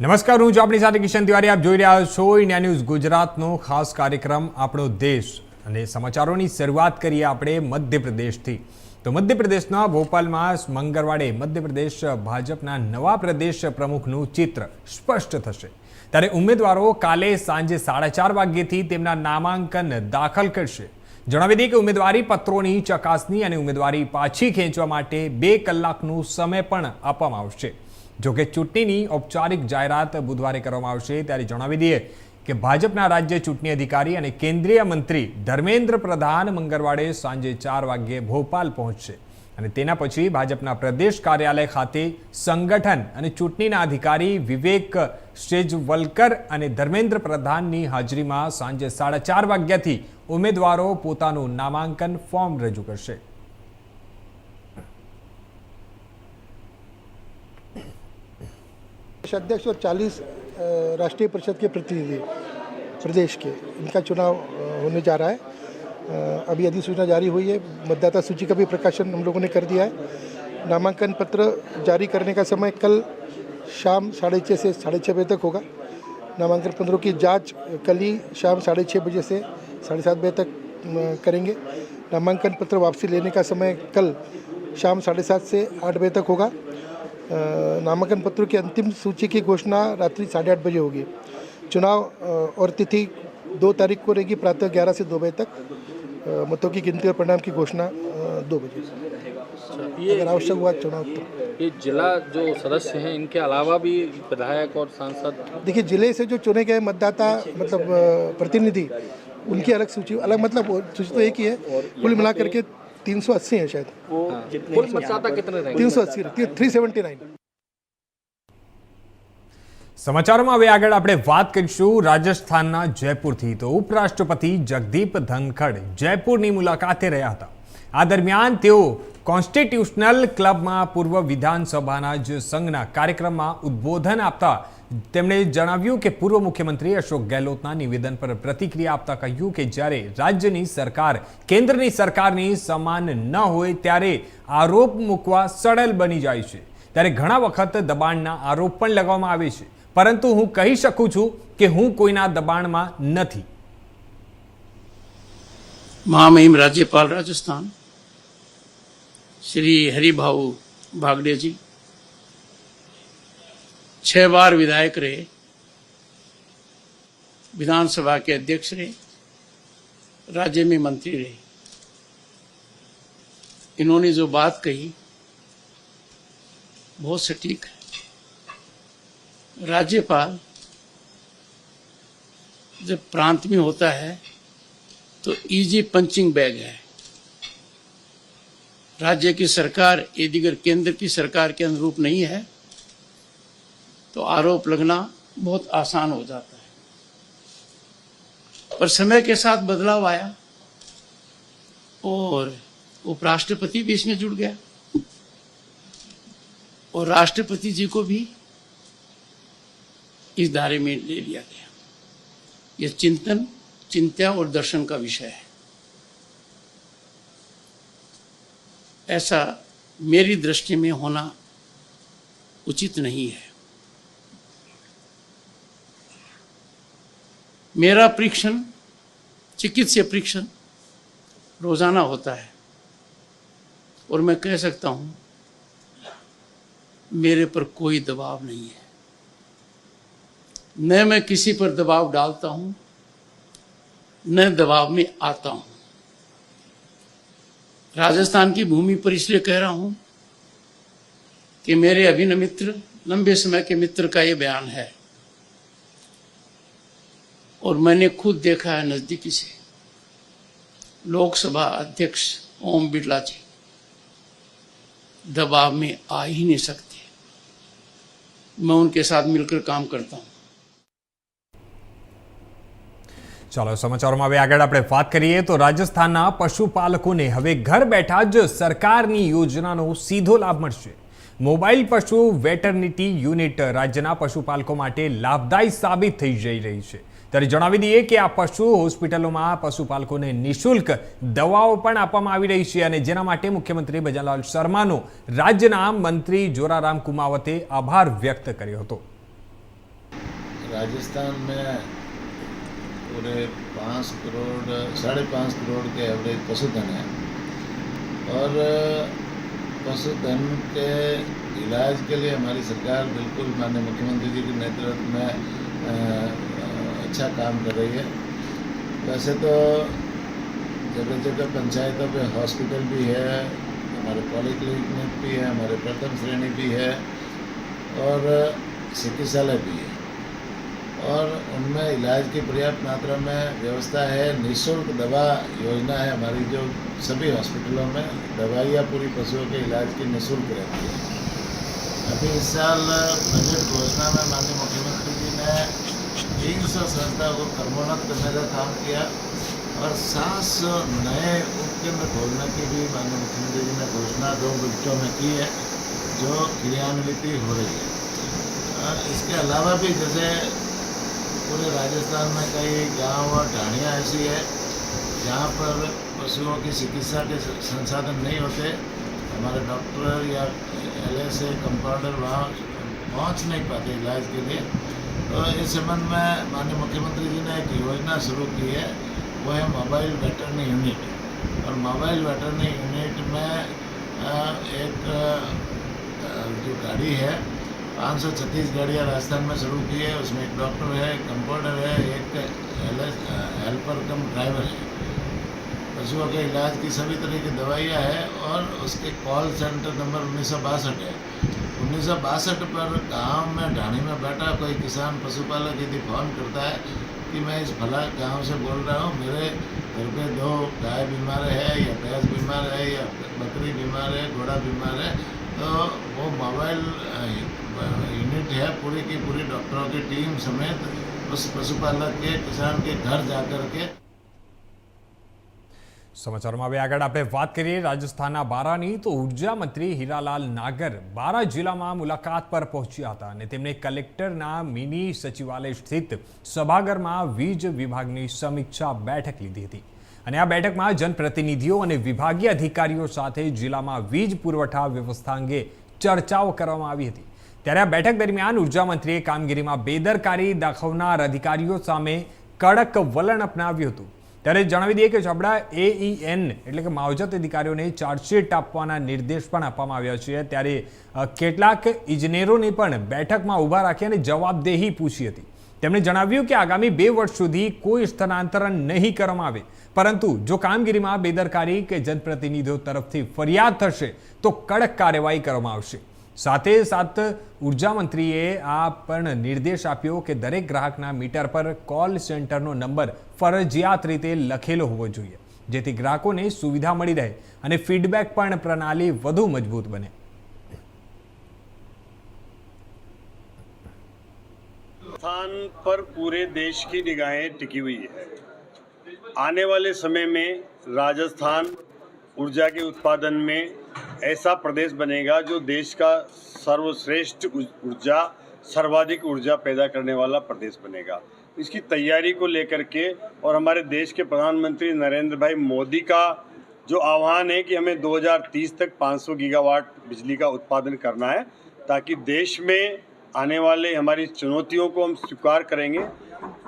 નમસ્કાર, હું છું આપણી સાથે કિશન તિવારી. આપ જોઈ રહ્યા છો ઇન્ડિયા ન્યૂઝ ગુજરાતનો ખાસ કાર્યક્રમ, આપણો દેશ. અને સમાચારોની શરૂઆત કરીએ આપણે મધ્યપ્રદેશથી. તો મધ્યપ્રદેશના ભોપાલમાં મંગળવારે મધ્યપ્રદેશ ભાજપના નવા પ્રદેશ પ્રમુખનું ચિત્ર સ્પષ્ટ થશે. ત્યારે ઉમેદવારો કાલે સાંજે સાડા ચાર વાગ્યેથી તેમના નામાંકન દાખલ કરશે. જણાવી દઈએ કે ઉમેદવારી પત્રોની ચકાસણી અને ઉમેદવારી પાછી ખેંચવા માટે બે કલાકનું સમય પણ આપવામાં આવશે. જોકે ચૂંટણીની ઔપચારિક જાહેરાત બુધવારે કરવામાં આવશે ત્યારે જણાવી દઈએ કે ભાજપના રાજ્ય ચૂંટણી અધિકારી અને કેન્દ્રીય મંત્રી ધર્મેન્દ્ર પ્રધાન મંગળવારે સાંજે ચાર વાગ્યે ભોપાલ પહોંચશે. અને તેના પછી ભાજપના પ્રદેશ કાર્યાલય ખાતે સંગઠન અને ચૂંટણીના અધિકારી વિવેક સેજવલકર અને ધર્મેન્દ્ર પ્રધાનની હાજરીમાં સાંજે સાડા ચાર વાગ્યાથી ઉમેદવારો પોતાનું નામાંકન ફોર્મ રજૂ કરશે. अध्यक्ष और 40 राष्ट्रीय परिषद के प्रतिनिधि, प्रदेश के, इनका चुनाव होने जा रहा है। अभी अधिसूचना जारी हुई है। मतदाता सूची का भी प्रकाशन हम लोगों ने कर दिया है। नामांकन पत्र जारी करने का समय कल शाम साढ़े छः से साढ़े छः बजे तक होगा। नामांकन पत्रों की जाँच कल ही शाम साढ़े छः बजे से साढ़े सात बजे तक करेंगे। नामांकन पत्र वापसी लेने का समय कल शाम साढ़े सात से आठ बजे तक होगा। नामांकन पत्रों की अंतिम सूची की घोषणा रात्रि साढ़े आठ बजे होगी। चुनाव और तिथि दो तारीख को रहेगी प्रातः ग्यारह से दो बजे तक। मतों की गिनती और परिणाम की घोषणा दो बजे। ये अगर आवश्यक हुआ चुनाव तो। ये जिला जो सदस्य हैं इनके अलावा भी विधायक और सांसद? देखिए ज़िले से जो चुने गए मतदाता मतलब प्रतिनिधि उनकी अलग सूची अलग मतलब सूची तो एक ही है। कुल मिला करके तीन सौ अस्सी है शायद कुल मतदाता कितने रहेंगे तीन सौ अस्सी थ्री सेवेंटी नाइन સમાચારોમાં હવે આગળ આપણે વાત કરીશું રાજસ્થાનના જયપુરથી તો ઉપરાષ્ટ્રપતિ જગદીપ ધનખડ જયપુરની મુલાકાતે રહ્યા હતા આ દરમિયાન તેઓ કોન્સ્ટિટ્યુશનલ ક્લબમાં પૂર્વ વિધાનસભાના જ સંઘના કાર્યક્રમમાં ઉદ્બોધન આપતા તેમણે જણાવ્યું કે પૂર્વ મુખ્યમંત્રી અશોક ગેહલોતના નિવેદન પર પ્રતિક્રિયા આપતા કહ્યું કે જ્યારે રાજ્યની સરકાર, કેન્દ્રની સરકારની સમાન ન હોય ત્યારે આરોપ મૂકવા સડલ બની જાય છે. ત્યારે ઘણા વખત દબાણના આરોપ પણ લગાવવામાં આવે છે. પરંતુ હું કહી શકું છું કે હું કોઈના દબાણમાં નથી. મહામહિમ રાજ્યપાલ રાજસ્થાન શ્રી હરિભાઉ ભાગડેજી छह बार विधायक रहे, विधानसभा के अध्यक्ष रहे, राज्य में मंत्री रहे। इन्होंने जो बात कही, बहुत सटीक है। राज्यपाल जब प्रांत में होता है तो इजी पंचिंग बैग है। राज्य की सरकार यदि केंद्र की सरकार के अनुरूप नहीं है। तो आरोप लगना बहुत आसान हो जाता है। पर समय के साथ बदलाव आया और उपराष्ट्रपति भी इसमें जुड़ गया। और राष्ट्रपति जी को भी इस दायरे में ले लिया गया। यह चिंतन, चिंता और दर्शन का विषय है। ऐसा मेरी दृष्टि में होना उचित नहीं है। मेरा परीक्षण, चिकित्सीय परीक्षण रोज़ाना होता है। और मैं कह सकता हूँ, मेरे पर कोई दबाव नहीं है। न मैं किसी पर दबाव डालता हूँ, न दबाव में आता हूँ। राजस्थान की भूमि पर इसलिए कह रहा हूँ कि मेरे अभिन्न मित्र, लंबे समय के मित्र का ये बयान है। और मैंने खुद देखा है नजदीकी से लोकसभा अध्यक्ष ओम बिरला जी दबाव में आ ही नहीं सकते मैं उनके साथ मिलकर काम करता हूं ચાલો સમાચારોમાં હવે આગળ આપણે વાત કરીએ તો રાજસ્થાનના પશુપાલકોને હવે ઘર બેઠા જ સરકારની યોજનાનો સીધો લાભ મળશે મોબાઈલ પશુ વેટરનિટી યુનિટ રાજ્યના પશુપાલકો માટે લાભદાયી સાબિત થઈ જઈ રહી છે ત્યારે જણાવી દઈએ કે આ પશુ હોસ્પિટલોમાં પશુપાલકોને નિઃશુલ્ક દવાઓ પણ આપવામાં આવી રહી છે અને જેના માટે મુખ્યમંત્રી ભજનલાલ શર્માનો રાજ્યના મંત્રી જોરારામ કુમાવતે આભાર વ્યક્ત કર્યો હતો राजस्थान में पूरे पाँच करोड़ साढ़े पाँच करोड़ के एवरेज पशुधन है और पशुधन के इलाज के लिए हमारी सरकार बिल्कुल माननीय मुख्यमंत्री जी के नेतृत्व में अ, अच्छा काम कर रही है। वैसे तो जगह जगह पंचायतों पे हॉस्पिटल भी है, हमारे पॉलीक्लिनिक भी है, हमारे प्रथम श्रेणी भी है और चिकित्सालय भी है। और उनमें इलाज की पर्याप्त मात्रा में व्यवस्था है। निःशुल्क दवा योजना है हमारी जो सभी हॉस्पिटलों में दवाइयाँ पूरी पशुओं के इलाज की निःशुल्क रहती है। अभी इस साल बजट घोषणा में माननीय मुख्यमंत्री जी ने तीन सौ संस्थाओं को कर्मोन्नत करने का काम किया और सात सौ नए उपकेंद्र खोलने की भी माननीय मुख्यमंत्री जी ने घोषणा दो बजटों में की है, जो क्रियान्वित हो रही है। इसके अलावा भी जैसे पूरे राजस्थान में कई गाँव और ढाणियाँ ऐसी है, जहाँ पर पशुओं की चिकित्सा के संसाधन नहीं होते, हमारे डॉक्टर या एल एस ए कंपाउंडर वहाँ पहुँच नहीं पाते इलाज के लिए। तो इस संबंध में माननीय मुख्यमंत्री जी ने एक योजना शुरू की है, वो है मोबाइल वेटरनी यूनिट और मोबाइल वेटरनी यूनिट में एक जो गाड़ी है, पाँच सौ छत्तीस गाड़ियाँ राजस्थान में शुरू की है, उसमें एक डॉक्टर है, एक कंपाउंडर है, एक हेल्पर कम ड्राइवर है। पशुओं के इलाज की सभी तरह की दवाइयाँ है और उसके कॉल सेंटर नंबर उन्नीस सौ बासठ है। उन्नीस सौ बासठ पर गाँव में ढाणी में बैठा कोई किसान पशुपालक यदि फ़ोन करता है कि मैं इस फला गाँव से बोल रहा हूँ, मेरे घर पे दो गाय बीमार है, या भैंस बीमार है, या बकरी बीमार है, घोड़ा बीमार है तो वो मोबाइल यूनिट है पूरी की पूरी डॉक्टरों की टीम समेत उस पशुपालक के, किसान के घर जा कर के સમાચારોમાં હવે આગળ આપણે વાત કરીએ રાજસ્થાનના બારાની, તો ઊર્જા મંત્રી હીરાલાલ નાગર બારા જિલ્લામાં મુલાકાત પર પહોંચ્યા હતા અને તેમણે કલેક્ટરના મિની સચિવાલય સ્થિત સભાગરમાં વીજ વિભાગની સમીક્ષા બેઠક લીધી હતી. અને આ બેઠકમાં જનપ્રતિનિધિઓ અને વિભાગીય અધિકારીઓ સાથે જિલ્લામાં વીજ પુરવઠા વ્યવસ્થા અંગે ચર્ચાઓ કરવામાં આવી હતી. ત્યારે આ બેઠક દરમિયાન ઊર્જા મંત્રીએ કામગીરીમાં બેદરકારી દાખવનાર અધિકારીઓ સામે કડક વલણ અપનાવ્યું હતું. ત્યારે જણાવી દઈએ કે આપણા એઈએન એટલે કે માવજત અધિકારીઓને ચાર્જશીટ આપવાના નિર્દેશ પણ આપવામાં આવ્યા છે. ત્યારે કેટલાક ઇજનેરોને પણ બેઠકમાં ઊભા રાખી અને જવાબદેહી પૂછી હતી. તેમણે જણાવ્યું કે આગામી બે વર્ષ સુધી કોઈ સ્થળાંતરણ નહીં કરવામાં આવે. પરંતુ જો કામગીરીમાં બેદરકારી કે જનપ્રતિનિધિઓ તરફથી ફરિયાદ થશે, તો કડક કાર્યવાહી કરવામાં આવશે. સાથે સાથ ઉર્જા મંત્રીએ આ પણ નિર્દેશ આપ્યો કે દરેક ગ્રાહકના મીટર પર કોલ સેન્ટરનો નંબર ફરજિયાત રીતે લખેલો હોવો જોઈએ જેથી ગ્રાહકોને સુવિધા મળી રહે અને ફીડબેક પણ પ્રણાલી વધુ મજબૂત બને स्थान पर पूरे देश की निगाहें टिकी हुई है आने वाले समय में राजस्थान ऊर्जा के उत्पादन में ऐसा प्रदेश बनेगा जो देश का सर्वश्रेष्ठ ऊर्जा, सर्वाधिक ऊर्जा पैदा करने वाला प्रदेश बनेगा। इसकी तैयारी को लेकर के और हमारे देश के प्रधानमंत्री नरेंद्र भाई मोदी का जो आह्वान है कि हमें 2030 तक 500 गीगावाट बिजली का उत्पादन करना है, ताकि देश में आने वाले हमारी चुनौतियों को हम स्वीकार करेंगे।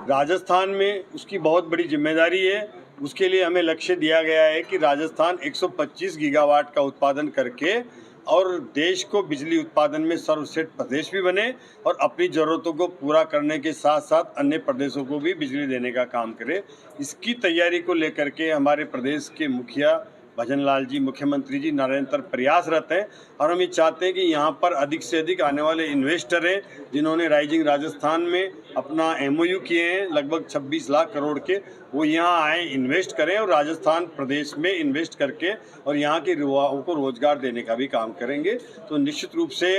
राजस्थान में उसकी बहुत बड़ी ज़िम्मेदारी है उसके लिए हमें लक्ष्य दिया गया है कि राजस्थान 125 गीगावाट का उत्पादन करके और देश को बिजली उत्पादन में सर्वश्रेष्ठ प्रदेश भी बने और अपनी ज़रूरतों को पूरा करने के साथ साथ अन्य प्रदेशों को भी बिजली देने का काम करे। इसकी तैयारी को लेकर के हमारे प्रदेश के मुखिया भजन लाल जी, मुख्यमंत्री जी निरंतर प्रयासरत हैं और हम ये चाहते हैं कि यहाँ पर अधिक से अधिक आने वाले इन्वेस्टर हैं, जिन्होंने राइजिंग राजस्थान में अपना एमओयू किए हैं, लगभग 26 लाख करोड़ के, वो यहाँ आए इन्वेस्ट करें और राजस्थान प्रदेश में इन्वेस्ट करके और यहाँ के युवाओं को रोज़गार देने का भी काम करेंगे। तो निश्चित रूप से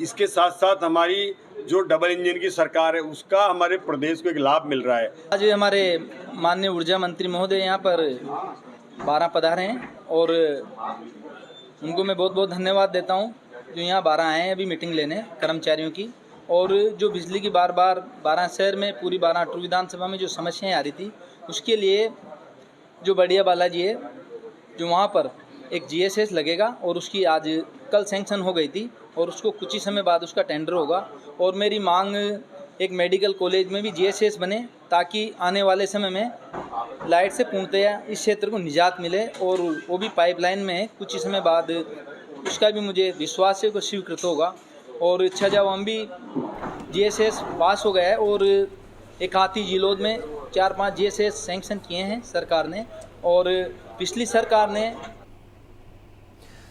इसके साथ साथ हमारी जो डबल इंजन की सरकार है, उसका हमारे प्रदेश को एक लाभ मिल रहा है। आज हमारे माननीय ऊर्जा मंत्री महोदय यहाँ पर बारह पधारे हैं और उनको मैं बहुत बहुत धन्यवाद देता हूँ जो यहाँ बारह आए हैं अभी मीटिंग लेने कर्मचारियों की। और जो बिजली की बार बार बारह शहर में पूरी बारह अटरू विधानसभा में जो समस्याएँ आ रही थी, उसके लिए जो बढ़िया बालाजी है, जो वहाँ पर एक जीएसएस लगेगा और उसकी आज कल सेंक्शन हो गई थी और उसको कुछ ही समय बाद उसका टेंडर होगा। और मेरी मांग एक मेडिकल कॉलेज में भी जीएसएस बने ताकि आने वाले समय में लाइट से पूर्णतया इस क्षेत्र को निजात मिले और वो भी पाइपलाइन में है। कुछ ही समय बाद उसका भी मुझे विश्वास है कि स्वीकृत होगा। और छजावाम भी जीएसएस पास हो गया है और एक हाथी जिलोद में चार पाँच जीएसएस सैंक्शन किए हैं सरकार ने और पिछली सरकार ने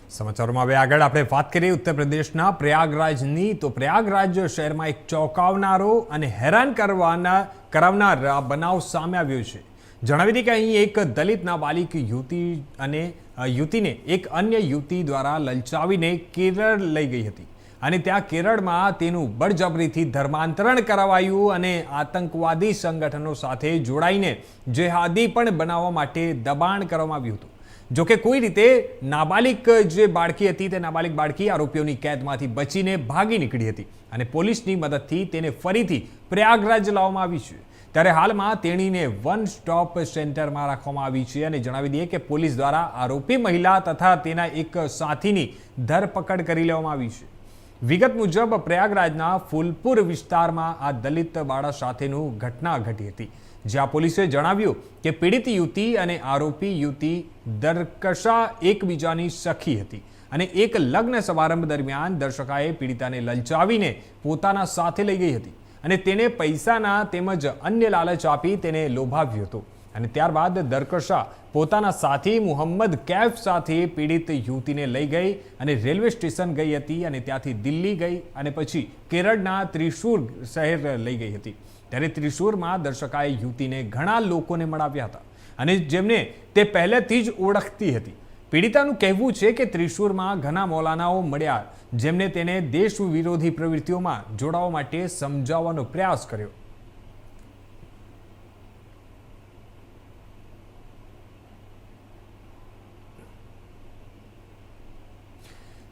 સમાચારોમાં હવે આગળ આપણે વાત કરીએ ઉત્તર પ્રદેશના પ્રયાગરાજની. તો પ્રયાગરાજ શહેરમાં એક ચોંકાવનારો અને હેરાન કરવાના, કરાવનાર બનાવ સામે આવ્યો છે. જણાવી દઈએ કે અહીં એક દલિત નાબાલિક યુવતી અને યુવતીને એક અન્ય યુવતી દ્વારા લલચાવીને કેરળ લઈ ગઈ હતી. અને ત્યાં કેરળમાં તેનું બળજબરીથી ધર્માંતરણ કરાવાયું અને આતંકવાદી સંગઠનો સાથે જોડાઈને જેહાદી પણ બનાવવા માટે દબાણ કરવામાં આવ્યું હતું. જો કે કોઈ રીતે નાબાલિક જે બાળકી હતી તે નાબાલિક બાળકી આરોપીઓની કેદમાંથી બચીને ભાગી નીકળી હતી અને પોલીસની મદદથી તેને ફરીથી પ્રયાગરાજ લાવવામાં આવી છે. ત્યારે હાલમાં તેણીને વન સ્ટોપ સેન્ટરમાં રાખવામાં આવી છે અને જણાવી દઈએ કે પોલીસ દ્વારા આરોપી મહિલા તથા તેના એક સાથીની ધરપકડ કરી લેવામાં આવી છે. વિગત મુજબ પ્રયાગરાજના ફૂલપુર વિસ્તારમાં આ દલિત બાળા સાથેનું ઘટના ઘટી હતી. જ્યાં પોલીસે જણાવ્યું કે પીડિત યુવતી અને આરોપી યુવતી દરકશા એકબીજાની સખી હતી અને એક લગ્ન સમારંભ દરમિયાન દર્શકાએ પીડિતાને લલચાવીને પોતાના સાથે લઈ ગઈ હતી અને તેને પૈસાના તેમજ અન્ય લાલચ આપી તેને લોભાવ્યો હતો. અને ત્યારબાદ દરકશા પોતાના સાથી મુહમ્મદ કૈફ સાથે પીડિત યુવતીને લઈ ગઈ અને રેલવે સ્ટેશન ગઈ હતી અને ત્યાંથી દિલ્હી ગઈ અને પછી કેરળના ત્રિશુર શહેર લઈ ગઈ હતી. ત્યારે ત્રિશુરમાં દર્શકાએ યુવતીને ઘણા લોકોને મળાવ્યા હતા. અને જેમને તે પહેલેથી જ ઓળખતી હતી. પીડિતાનું કહેવું છે કે ત્રિશુરમાં ઘણા મૌલાનાઓ મળ્યા, જેમને તેને દેશ વિરોધી પ્રવૃત્તિઓમાં જોડાવા માટે સમજાવવાનો પ્રયાસ કર્યો.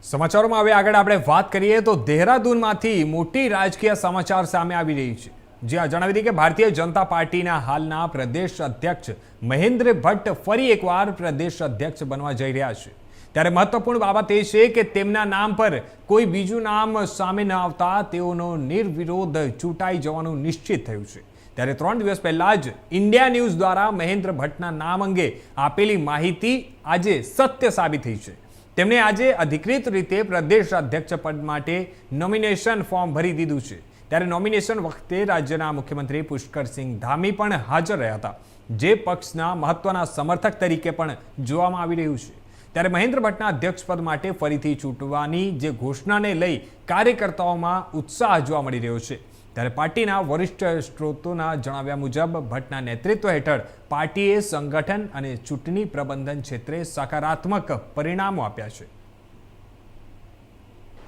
સમાચારોમાં હવે આગળ આપણે વાત કરીએ તો દેહરાદૂનમાંથી મોટી રાજકીય સમાચાર સામે આવી રહી છે. જ્યાં જણાવી દઈએ કે ભારતીય જનતા પાર્ટીના હાલના પ્રદેશ અધ્યક્ષ મહેન્દ્ર ભટ્ટ ફરી એકવાર પ્રદેશ અધ્યક્ષ બનવા જઈ રહ્યા છે. ત્યારે મહત્વપૂર્ણ બાબત એ છે કે તેમના નામ પર કોઈ બીજું નામ સામે ન આવતા તેઓનો નિર્વિરોધ ચૂંટાઈ જવાનું નિશ્ચિત થયું છે. ત્યારે ત્રણ દિવસ પહેલાં જ ઇન્ડિયા ન્યૂઝ દ્વારા મહેન્દ્ર ભટ્ટના નામ અંગે આપેલી માહિતી આજે સત્ય સાબિત થઈ છે. તેમણે આજે અધિકૃત રીતે પ્રદેશ અધ્યક્ષ પદ માટે નોમિનેશન ફોર્મ ભરી દીધું છે. ત્યારે નોમિનેશન વખતે રાજ્યના મુખ્યમંત્રી પુષ્કરસિંહ ધામી પણ હાજર રહ્યા હતા. જે પક્ષના મહત્વના સમર્થક તરીકે પણ જોવામાં આવી રહ્યું છે. ત્યારે મહેન્દ્ર ભટ્ટના અધ્યક્ષપદ માટે ફરીથી ચૂંટવાની જે ઘોષણાને લઈ કાર્યકર્તાઓમાં ઉત્સાહ જોવા મળી રહ્યો છે. ત્યારે પાર્ટીના વરિષ્ઠ સ્ત્રોતોના જણાવ્યા મુજબ, ભટ્ટના નેતૃત્વ હેઠળ પાર્ટીએ સંગઠન અને ચૂંટણી પ્રબંધન ક્ષેત્રે સકારાત્મક પરિણામો આપ્યા છે.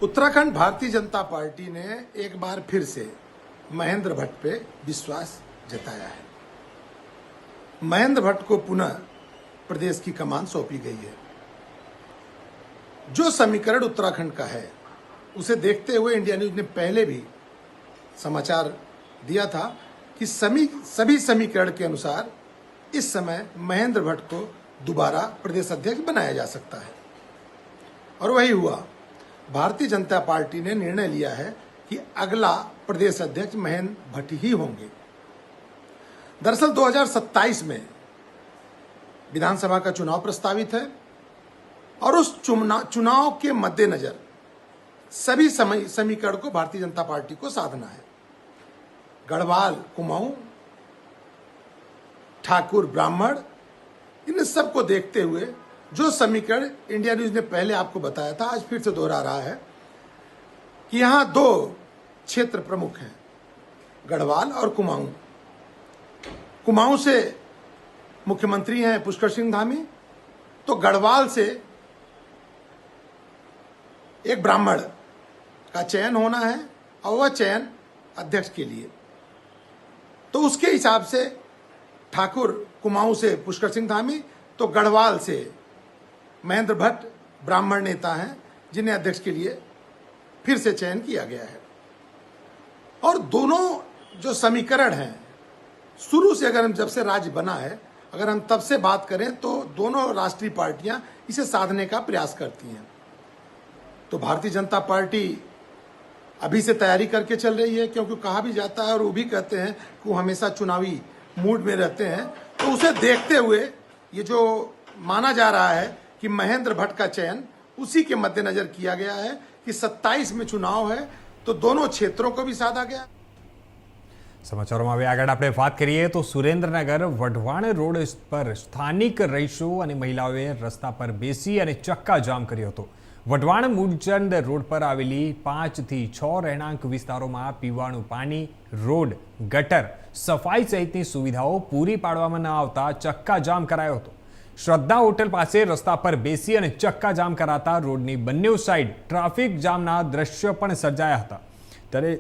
उत्तराखंड भारतीय जनता पार्टी ने एक बार फिर से महेंद्र भट्ट पे विश्वास जताया है। महेंद्र भट्ट को पुनः प्रदेश की कमान सौंपी गई है। जो समीकरण उत्तराखंड का है, उसे देखते हुए इंडिया न्यूज़ ने पहले भी समाचार दिया था कि समी, सभी समीकरण के अनुसार इस समय महेंद्र भट्ट को दोबारा प्रदेश अध्यक्ष बनाया जा सकता है। और वही हुआ। भारतीय जनता पार्टी ने निर्णय लिया है कि अगला प्रदेश अध्यक्ष महेंद्र भट्ट ही होंगे। दरअसल 2027 में विधानसभा का चुनाव प्रस्तावित है और उस चुनाव के मद्देनजर सभी समीकरण को भारतीय जनता पार्टी को साधना है। गढ़वाल, कुमाऊं, ठाकुर, ब्राह्मण, इन सबको देखते हुए जो समीकरण इंडिया न्यूज़ ने पहले आपको बताया था, आज फिर से दोहरा रहा है कि यहाँ दो क्षेत्र प्रमुख हैं, गढ़वाल और कुमाऊं। कुमाऊं से मुख्यमंत्री हैं पुष्कर सिंह धामी तो गढ़वाल से एक ब्राह्मण का चयन होना है और वह चयन अध्यक्ष के लिए। तो उसके हिसाब से ठाकुर कुमाऊं से पुष्कर सिंह धामी तो गढ़वाल से महेंद्र भट्ट ब्राह्मण नेता हैं, जिन्हें अध्यक्ष के लिए फिर से चयन किया गया है। और दोनों जो समीकरण हैं, शुरू से अगर हम जब से राज्य बना है, अगर हम तब से बात करें तो दोनों राष्ट्रीय पार्टियाँ इसे साधने का प्रयास करती हैं। तो भारतीय जनता पार्टी अभी से तैयारी करके चल रही है, क्योंकि कहा भी जाता है और वो भी कहते हैं कि वो हमेशा चुनावी मूड में रहते हैं। तो उसे देखते हुए ये जो माना जा रहा है कि महेंद्र भट्ट का चयन उसी के मद्देनजर किया गया है कि 27 में चुनाव है तो दोनों क्षेत्रों को भी साधा गया સમાચારોમાં હવે આગળ આપણે વાત કરીએ તો સુરેન્દ્રનગર વઢવાણ રોડ પર સ્થાનિક રહીશો અને મહિલાઓએ રસ્તા પર બેસી અને ચક્કા જામ કર્યો હતો વઢવાણ મૂળચંદ રોડ પર આવેલી પાંચથી છ રહેણાંક વિસ્તારોમાં પીવાનું પાણી રોડ ગટર સફાઈ સહિતની સુવિધાઓ પૂરી પાડવામાં ન આવતા ચક્કા જામ કરાયો હતો શ્રદ્ધા હોટેલ પાસે રસ્તા પર બેસી અને ચક્કા જામ કરાતા રોડની બંને સાઈડ ટ્રાફિક જામના દ્રશ્યો પણ સર્જાયા હતા. ત્યારે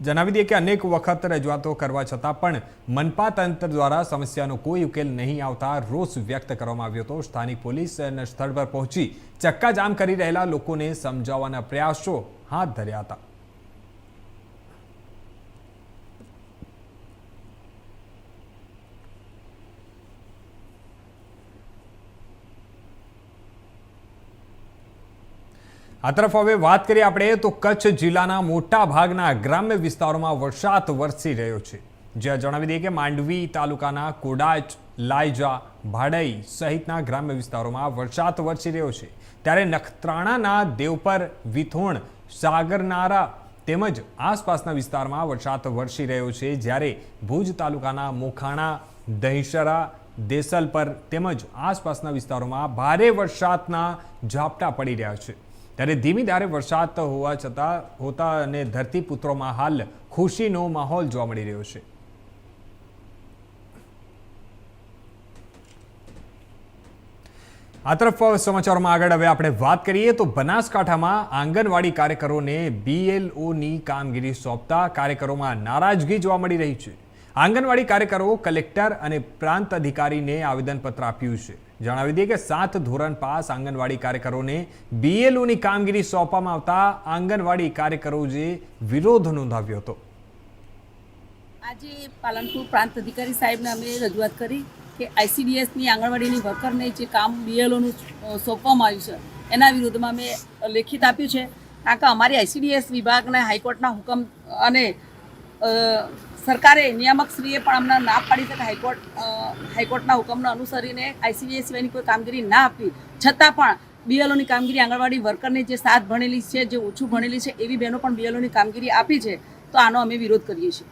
જણાવી દઈએ કે અનેક વખત રજૂઆતો કરવા છતાં પણ મનપા તંત્ર દ્વારા સમસ્યાનો કોઈ ઉકેલ નહીં આવતા રોષ વ્યક્ત કરવામાં આવ્યો હતો. સ્થાનિક પોલીસ સ્થળ પર પહોંચી ચક્કા જામ કરી રહેલા લોકોને સમજાવવાના પ્રયાસો હાથ ધર્યા હતા. આ તરફ હવે વાત કરીએ આપણે તો કચ્છ જિલ્લાના મોટા ભાગના ગ્રામ્ય વિસ્તારોમાં વરસાદ વરસી રહ્યો છે. જ્યાં જણાવી દઈએ કે માંડવી તાલુકાના કોડાચ લાયજા ભાડઈ સહિતના ગ્રામ્ય વિસ્તારોમાં વરસાદ વરસી રહ્યો છે. ત્યારે નખત્રાણાના દેવપર, વિથોણ, સાગરનારા તેમજ આસપાસના વિસ્તારમાં વરસાદ વરસી રહ્યો છે. જ્યારે ભુજ તાલુકાના મોખાણા, દહીસરા, દેસલપર તેમજ આસપાસના વિસ્તારોમાં ભારે વરસાદના ઝાપટા પડી રહ્યા છે. ત્યારે ધીમી ધારે વરસાદ હોવા છતાં હોતા અને ધરતીપુત્રોમાં હાલ ખુશીનો માહોલ જોવા મળી રહ્યો છે. આ તરફ સમાચારોમાં આગળ હવે આપણે વાત કરીએ તો બનાસકાંઠામાં આંગણવાડી કાર્યકરોને બીએલઓની કામગીરી સોંપતા કાર્યકરોમાં નારાજગી જોવા મળી રહી છે. આંગણવાડી કાર્યકરો, કલેક્ટર અને પ્રાંત અધિકારીને આવેદનપત્ર આપ્યું છે. જણાવી દઈએ કે સાત ધોરણ પાસ આંગણવાડી કાર્યકરોને બીએલઓની કામગીરી સોંપવામાં આવતા આંગણવાડી કાર્યકરોએ વિરોધ નોંધાવ્યો હતો. આજે પાલનપુર પ્રાંત અધિકારી સાહેબને અમે રજૂઆત કરી કે આઈસીડીએસની આંગણવાડીની વર્કરને જે કામ બીએલઓનું સોંપવામાં આવ્યું છે, એના વિરુદ્ધમાં અમે લેખિત આપ્યું છે. કારણ કે અમારી આઈસીડીએસ વિભાગના હાઈકોર્ટના હુકમ અને સરકારે નિયામકશ્રીએ પણ અમને ના પાડી છે કે હાઈકોર્ટ હાઈકોર્ટના હુકમને અનુસરીને આઈસીબીએસ સિવાયની કોઈ કામગીરી ના આપવી. છતાં પણ બીએલઓની કામગીરી આંગણવાડી વર્કરને જે સાત ભણેલી છે જે ઓછું ભણેલી છે એવી બહેનો પણ બીએલઓની કામગીરી આપી છે તો આનો અમે વિરોધ કરીએ છીએ.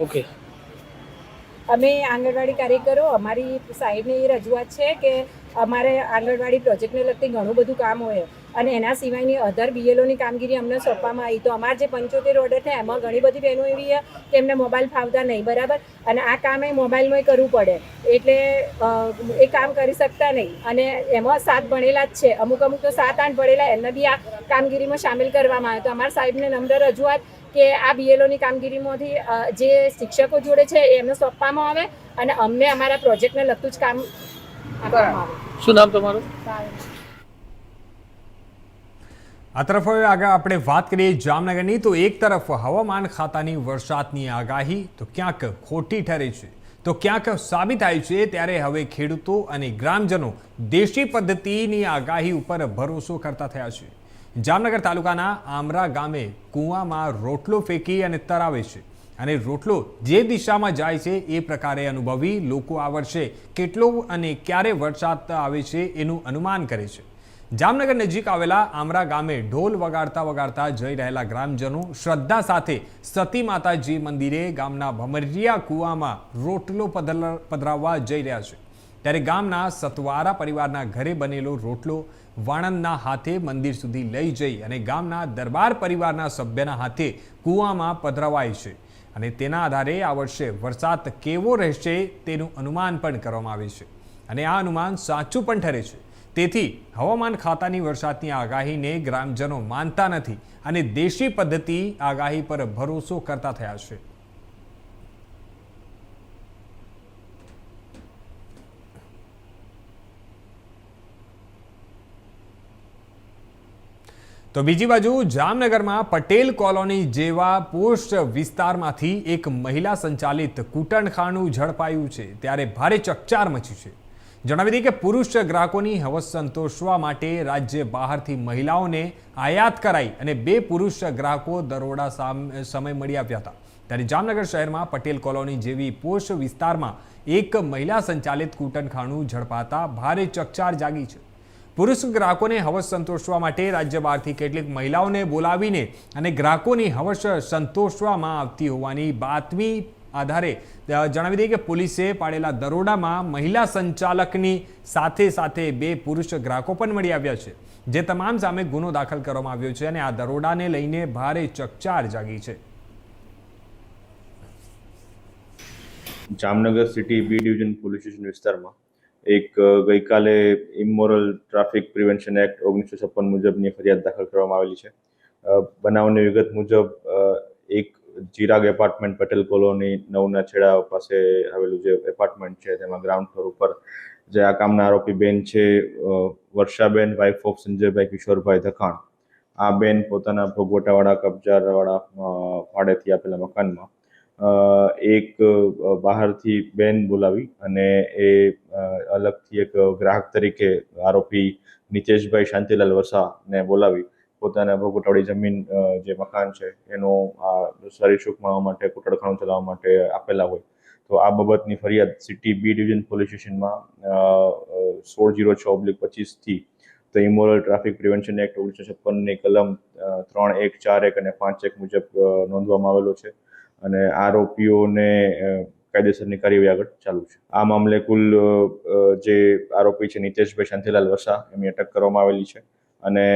ઓકે. અમે આંગણવાડી કાર્યકરો અમારી સાહેબની એ રજૂઆત છે કે અમારે આંગણવાડી પ્રોજેક્ટને લગતી ઘણું બધું કામ હોય અને એના સિવાયની અધર બીએલઓની કામગીરી અમને સોંપવામાં આવી. તો અમારે જે પંચોતેર ઓર્ડર થયા, એમાં ઘણી બધી બહેનો એવી છે કે એમને મોબાઈલ ફાવતા નહીં, બરાબર? અને આ કામ એ મોબાઈલમાં કરવું પડે. એટલે એ કામ કરી શકતા નહીં. અને એમાં સાત ભણેલા જ છે. અમુક અમુક તો સાત આઠ ભણેલા, એમને બી આ કામગીરીમાં સામેલ કરવામાં આવે. તો અમારા સાહેબને નમ્ર રજૂઆત કે આ બીએલઓની કામગીરીમાંથી જે શિક્ષકો જોડે છે એ એમને સોંપવામાં આવે અને અમને અમારા પ્રોજેક્ટને લગતું જ કામ શું નામ તમારું? આ તરફ હવે આગળ આપણે વાત કરીએ જામનગરની તો એક તરફ હવામાન ખાતાની વરસાદની આગાહી તો ક્યાંક ખોટી ઠરે છે. તો ક્યાંક સાબિત થાય છે ત્યારે હવે ખેડૂતો અને ગ્રામજનો દેશી પદ્ધતિની આગાહી ઉપર ભરોસો કરતા થયા છે. જામનગર તાલુકાના આમરા ગામે કૂવામાં રોટલો ફેંકી અને તરાવે છે. અને રોટલો જે દિશામાં જાય છે એ પ્રકારે અનુભવી લોકો આ વર્ષે કેટલો અને ક્યારે વરસાદ આવે છે એનું અનુમાન કરે છે. જામનગર નજીક આવેલા આમરા ગામે ઢોલ વગાડતા વગાડતા જઈ રહેલા ગ્રામજનો શ્રદ્ધા સાથે સતી માતાજી મંદિરે ગામના ભમરિયા કૂવામાં રોટલો પધર- પધરાવવા જઈ રહ્યા છે. ત્યારે ગામના સતવારા પરિવારના ઘરે બનેલો રોટલો વાણંદના હાથે મંદિર સુધી લઈ જઈ અને ગામના દરબાર પરિવારના સભ્યના હાથે કૂવામાં પધરાવાય છે. અને તેના આધારે આ વર્ષે વરસાદ કેવો રહેશે તેનું અનુમાન પણ કરવામાં આવે છે. અને આ અનુમાન સાચું પણ ઠરે છે. તેથી હવામાન ખાતાની વરસાદની આગાહીને ગ્રામજનો માનતા નથી અને દેશી પદ્ધતિ આગાહી પર ભરોસો કરતા થયા છે. તો બીજી બાજુ જામનગરમાં પટેલ કોલોની જેવા પોસ્ટ વિસ્તારમાંથી એક મહિલા સંચાલિત કૂટણખાનું ઝડપાયું છે, ત્યારે ભારે ચકચાર મચી છે. જણાવી દઈએ કે પુરુષ ગ્રાહકોની હવસ સંતોષવા માટે રાજ્ય બહારથી મહિલાઓને આયાત કરાઈ અને બે પુરુષ ગ્રાહકો દરોડા સામ- સમય મળી આવ્યા હતા. ત્યારે જામનગર શહેરમાં પટેલ કોલોની જેવી પોષ વિસ્તારમાં એક મહિલા સંચાલિત કૂટનખાનું ઝડપાતા ભારે ચકચાર જાગી છે. પુરુષ ગ્રાહકોને હવસ સંતોષવા માટે રાજ્ય બહારથી કેટલીક મહિલાઓને બોલાવીને અને ગ્રાહકોની હવસ સંતોષવામાં આવતી હોવાની બાતમી આધારે જણાવી દઈએ કે પોલીસે પાડેલા દરોડામાં મહિલા સંચાલકની સાથે સાથે બે પુરુષ ગ્રાહકો પણ મળી આવ્યા છે, જે તમામ સામે ગુનો દાખલ કરવામાં આવ્યો છે અને આ દરોડાને લઈને ભારે ચકચાર જાગી છે. Jamnagar city B division police station વિસ્તારમાં એક ગઈકાલે ઇમોરલ ટ્રાફિક પ્રિવેન્શન એક્ટ ઓગણીસો છપ્પન મુજબની ફરિયાદ દાખલ કરવામાં આવેલી છે. બનાવની વિગત મુજબ એક ચિરાગ એપાર્ટમેન્ટ પટેલ કોલોની નવના છેડા પાસે આવેલું જે એપાર્ટમેન્ટ છે, તેમાં ગ્રાઉન્ડ ફ્લોર ઉપર જે આ કામના આરોપી બેન છે વર્ષાબેન વાઇફ ઓફ સંજયભાઈ કિશોરભાઈ ધખાણ. આ બેન પોતાના ભોગવટાવાળા, કબજાવાળા ભાડેથી આપેલા મકાનમાં એક બહારથી બેન બોલાવી અને એ અલગથી એક ગ્રાહક તરીકે આરોપી નિતેશભાઈ શાંતિલાલ વસાને બોલાવી. પોતાના ભોગવટાવાળી જમીન જે મકાન છે, એનો આ સરીસુખ મળવા માટે કુટડખાણું ચલાવવા માટે આપેલા હોય. તો આ બાબતની ફરિયાદ સિટી બી ડિવિઝન પોલીસ સ્ટેશનમાં સોળ જીરો છ ઓબ્લિક પચીસથી તો ઇમોરલ ટ્રાફિક પ્રિવેન્શન એક્ટ ઓગણીસો છપ્પનની કલમ ત્રણ એક ચાર એક અને પાંચ એક મુજબ નોંધવામાં આવેલો છે. અને આરોપીઓને કાયદેસરની કાર્યવાહી આગળ ચાલુ છે. આ મામલે કુલ જે આરોપી છે નીતેશભાઈ શાંતિલાલ વસા, એમની અટક કરવામાં આવેલી છે. અને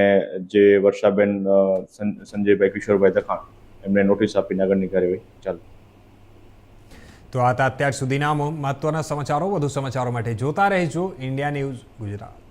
જે વર્ષાબેન સંજયભાઈ કિશોરભાઈ દખાણ એમને નોટિસ આપીને આગળની કાર્યવાહી ચાલુ. તો આ હતા અત્યાર સુધીના મહત્વના સમાચારો. વધુ સમાચારો માટે જોતા રહેજો. India news Gujarat.